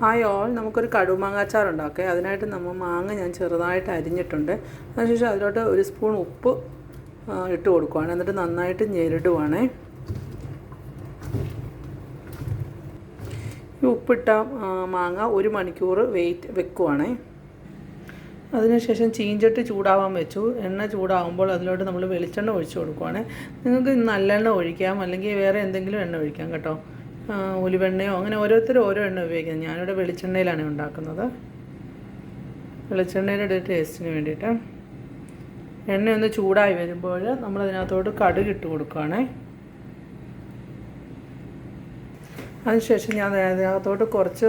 Hi all നമുക്കൊരു കടുമാങ്ങാച്ചാർ ഉണ്ടാക്കാം അതിനായിട്ട് നമ്മൾ മാങ്ങ ഞാൻ ചെറുതായിട്ട് അരിഞ്ഞിട്ടുണ്ട്. അതിനുശേഷം അതിലോട്ട് ഒരു സ്പൂൺ ഉപ്പ് ഇട്ട് കൊടുക്കുവാണ്. എന്നിട്ട് നന്നായിട്ട് ഞെരിടുവാണേ. ഈ ഉപ്പിട്ട മാങ്ങ ഒരു മണിക്കൂർ വെയിറ്റ് വെക്കുവാണേ. അതിനുശേഷം ചീഞ്ചട്ടി ചൂടാവാൻ വെച്ചു. എണ്ണ ചൂടാകുമ്പോൾ അതിലോട്ട് നമ്മൾ വെളിച്ചെണ്ണ ഒഴിച്ചു കൊടുക്കുവാണേ. നിങ്ങൾക്ക് നല്ലെണ്ണ ഒഴിക്കാം. അല്ലെങ്കിൽ വേറെ എന്തെങ്കിലും എണ്ണ ഒഴിക്കാം കേട്ടോ. ഉലുവെണ്ണയോ? അങ്ങനെ ഓരോരുത്തരും ഓരോ എണ്ണ ഉപയോഗിക്കുന്നത്. ഞാനിവിടെ വെളിച്ചെണ്ണയിലാണ് ഉണ്ടാക്കുന്നത്. വെളിച്ചെണ്ണയുടെ ടേസ്റ്റിന് വേണ്ടിയിട്ട്. എണ്ണ ഒന്ന് ചൂടായി വരുമ്പോൾ നമ്മൾ അതിനകത്തോട്ട് കടുക് ഇട്ട് കൊടുക്കുകയാണേ അതിനുശേഷം ഞാൻ അതിനകത്തോട്ട് കുറച്ച്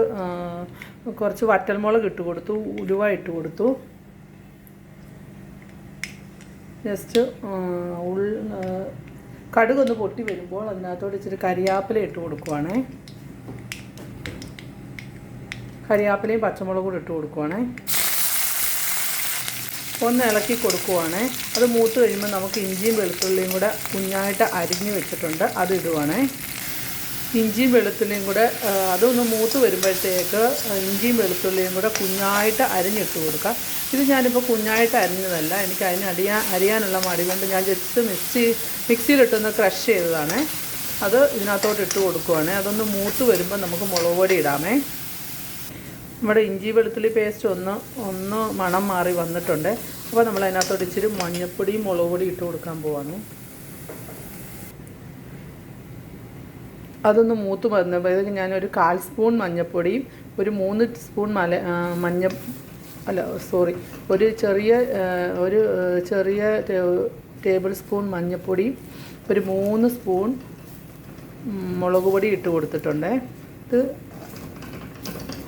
കുറച്ച് വറ്റൽമുളക് ഇട്ട് കൊടുത്തു. ഉലുവ ഇട്ട് കൊടുത്തു. ജസ്റ്റ് ഉൾ കടുകൊന്ന് പൊട്ടി വരുമ്പോൾ അതിനകത്തോട് ഇച്ചിരി കരിയാപ്പില ഇട്ട് കൊടുക്കുവാണേ. കരിയാപ്പിലയും പച്ചമുളകും കൂടി ഇട്ട് കൊടുക്കുവാണേ. ഒന്ന് ഇളക്കി കൊടുക്കുവാണേ. അത് മൂത്ത് കഴിയുമ്പോൾ നമുക്ക് ഇഞ്ചിയും വെളുത്തുള്ളിയും കൂടെ കുഞ്ഞായിട്ട് അരിഞ്ഞ് വെച്ചിട്ടുണ്ട്. അത് ഇടുവാണേ. ഇഞ്ചിയും വെളുത്തുള്ളിയും കൂടെ അതൊന്ന് മൂത്ത് വരുമ്പോഴത്തേക്ക് ഇഞ്ചിയും വെളുത്തുള്ളിയും കൂടെ കുഞ്ഞായിട്ട് അരിഞ്ഞിട്ട് കൊടുക്കുക ഇത് ഞാനിപ്പോൾ കുഞ്ഞായിട്ട് അരിഞ്ഞതല്ല എനിക്ക് അതിന് അടിയാ അരിയാനുള്ള മടി കൊണ്ട് ഞാൻ ജസ്റ്റ് മിക്സി മിക്സിയിലിട്ടൊന്ന് ക്രഷ് ചെയ്തതാണ്. അത് ഇതിനകത്തോട്ട് ഇട്ട് കൊടുക്കുവാണ്. അതൊന്ന് മൂത്ത് വരുമ്പോൾ നമുക്ക് മുളക് പൊടി ഇടാമേ. നമ്മുടെ ഇഞ്ചി വെളുത്തുള്ളി പേസ്റ്റ് ഒന്ന് ഒന്ന് മണം മാറി വന്നിട്ടുണ്ട്. അപ്പോൾ നമ്മൾ അതിനകത്തോട്ട് ഇച്ചിരി മഞ്ഞൾപ്പൊടിയും മുളക് പൊടി ഇട്ട് കൊടുക്കാൻ പോവാണ്. അതൊന്ന് മൂത്ത് വന്നപ്പോഴത്തേക്ക് ഞാനൊരു കാൽ സ്പൂൺ മഞ്ഞൾപ്പൊടിയും ഒരു മൂന്ന് സ്പൂൺ മല മഞ്ഞ അല്ല സോറി ഒരു ചെറിയ ഒരു ചെറിയ ടേബിൾ സ്പൂൺ മഞ്ഞൾപ്പൊടിയും ഒരു മൂന്ന് സ്പൂൺ മുളക് പൊടി ഇട്ട് കൊടുത്തിട്ടുണ്ട്. ഇത്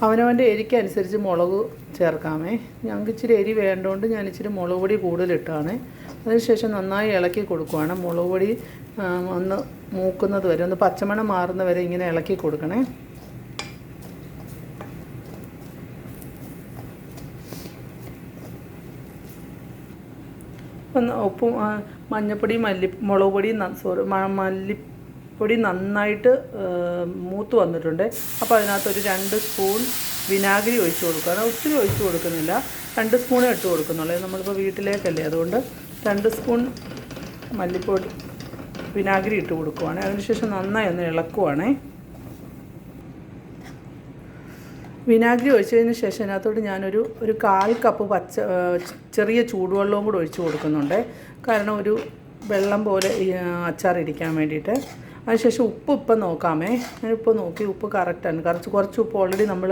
അവനവന്റെ എരിക്കനുസരിച്ച് മുളക് ചേർക്കാമേ. ഞങ്ങൾക്ക് ഇച്ചിരി എരി വേണ്ടതുകൊണ്ട് ഞാൻ ഇച്ചിരി മുളക് പൊടി കൂടുതലിട്ടാണ്. അതിനുശേഷം നന്നായി ഇളക്കി കൊടുക്കുവാണ്. മുളക് പൊടി ഒന്ന് മൂക്കുന്നത് വരെ ഒന്ന് പച്ചമണം മാറുന്ന വരെ ഇങ്ങനെ ഇളക്കി കൊടുക്കണേ. ഒന്ന് ഉപ്പും മഞ്ഞപ്പൊടി മല്ലി മുളക് പൊടി സോറി മല്ലിപ്പൊടി നന്നായിട്ട് മൂത്ത് വന്നിട്ടുണ്ട്. അപ്പോൾ അതിനകത്ത് ഒരു രണ്ട് സ്പൂൺ വിനാഗിരി ഒഴിച്ച് കൊടുക്കുക. ഒത്തിരി ഒഴിച്ച് കൊടുക്കുന്നില്ല. രണ്ട് സ്പൂണേ ഇട്ട് കൊടുക്കുന്നുള്ളൂ. നമ്മളിപ്പോൾ വീട്ടിലേക്കല്ലേ. അതുകൊണ്ട് രണ്ട് സ്പൂൺ മല്ലിപ്പൊടി വിനാഗിരി ഇട്ട് കൊടുക്കുവാണ്. അതിനുശേഷം നന്നായി ഒന്ന് ഇളക്കുവാണേ. വിനാഗിരി ഒഴിച്ചതിന് ശേഷം അതിനകത്തോട്ട് ഞാനൊരു ഒരു കാൽ കപ്പ് പച്ച ചെറിയ ചൂടുവെള്ളവും കൂടെ ഒഴിച്ച് കൊടുക്കുന്നുണ്ട്. കാരണം ഒരു വെള്ളം പോലെ അച്ചാർ ഇരിക്കാൻ വേണ്ടിയിട്ട്. അതിനുശേഷം ഉപ്പ് ഇപ്പം നോക്കാമേ. ഞാനിപ്പോൾ നോക്കി ഉപ്പ് കറക്റ്റാണ്. കുറച്ച് കുറച്ച് ഉപ്പ് ഓൾറെഡി നമ്മൾ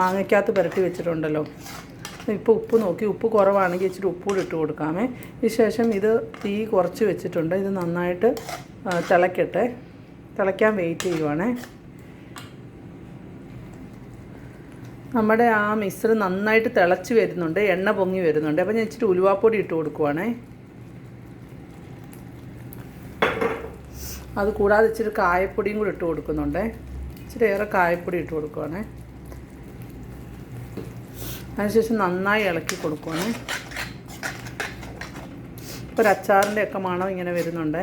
മാങ്ങയ്ക്കകത്ത് പുരട്ടി വെച്ചിട്ടുണ്ടല്ലോ. ഇപ്പോൾ ഉപ്പ് നോക്കി ഉപ്പ് കുറവാണെങ്കിൽ ഇച്ചിരി ഉപ്പ് കൂടി ഇട്ട് കൊടുക്കാമേ. ശേഷം ഇത് തീ കുറച്ച് വെച്ചിട്ടുണ്ട്. ഇത് നന്നായിട്ട് തിളയ്ക്കട്ടെ തിളയ്ക്കാൻ വെയിറ്റ് ചെയ്യുവാണേ. നമ്മുടെ ആ മിശ്രം നന്നായിട്ട് തിളച്ച് വരുന്നുണ്ട് എണ്ണ പൊങ്ങി വരുന്നുണ്ട്. അപ്പോൾ ഞാൻ ഇച്ചിരി ഉലുവാപ്പൊടി ഇട്ട് കൊടുക്കുവാണേ. അത് കൂടാതെ ഇച്ചിരി കായപ്പൊടിയും കൂടി ഇട്ട് കൊടുക്കുന്നുണ്ടേ. ഇച്ചിരി ഏറെ കായപ്പൊടി ഇട്ട് കൊടുക്കുവാണേ. അതിനുശേഷം നന്നായി ഇളക്കി കൊടുക്കുവാണ്. ഇപ്പോൾ അച്ചാറിന്റെ ഒക്കെ മണം ഇങ്ങനെ വരുന്നുണ്ട്.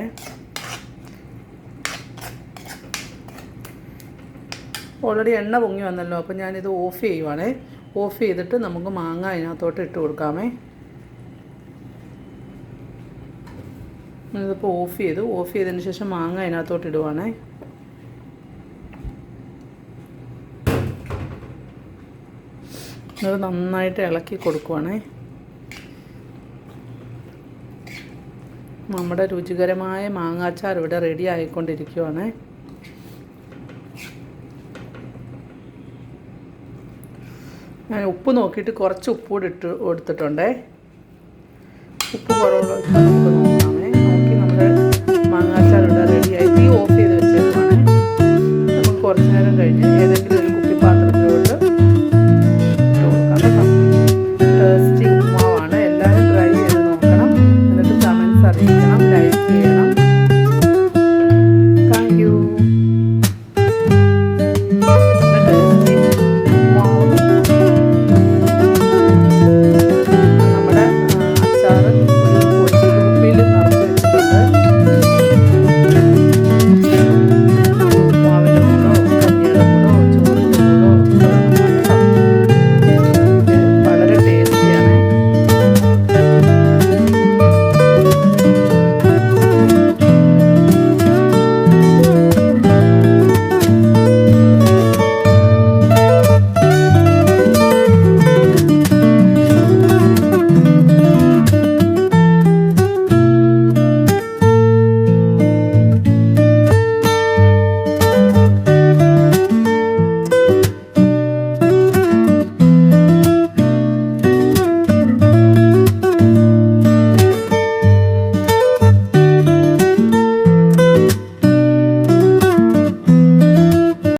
ഓൾറെഡി എണ്ണ പൊങ്ങി വന്നല്ലോ അപ്പോൾ ഞാനിത് ഓഫ് ചെയ്യുവാണേ. ഓഫ് ചെയ്തിട്ട് നമുക്ക് മാങ്ങ അതിനകത്തോട്ട് ഇട്ട് കൊടുക്കാമേ. ഇതിപ്പോൾ ഓഫ് ചെയ്തു. ഓഫ് ചെയ്തതിന് ശേഷം മാങ്ങ അതിനകത്തോട്ട് ഇടുവാണേ. അത് നന്നായിട്ട് ഇളക്കി കൊടുക്കുവാണേ. നമ്മുടെ രുചികരമായ മാങ്ങാച്ചാർ ഇവിടെ റെഡി ആയിക്കൊണ്ടിരിക്കുവാണ്. ഞാൻ ഉപ്പ് നോക്കിയിട്ട് കുറച്ച് ഉപ്പ് കൂടി ഇട്ട് കൊടുത്തിട്ടുണ്ടേ. ഉപ്പ് കുറവുള്ള നമുക്ക് നോക്കി നമ്മുടെ മാങ്ങാച്ചാർ ഇവിടെ റെഡിയായി തീ ഓഫ് ചെയ്ത് വെച്ചേക്കുവാണേ. നമുക്ക് കുറച്ച് നേരം കഴിഞ്ഞ് ഏതെങ്കിലും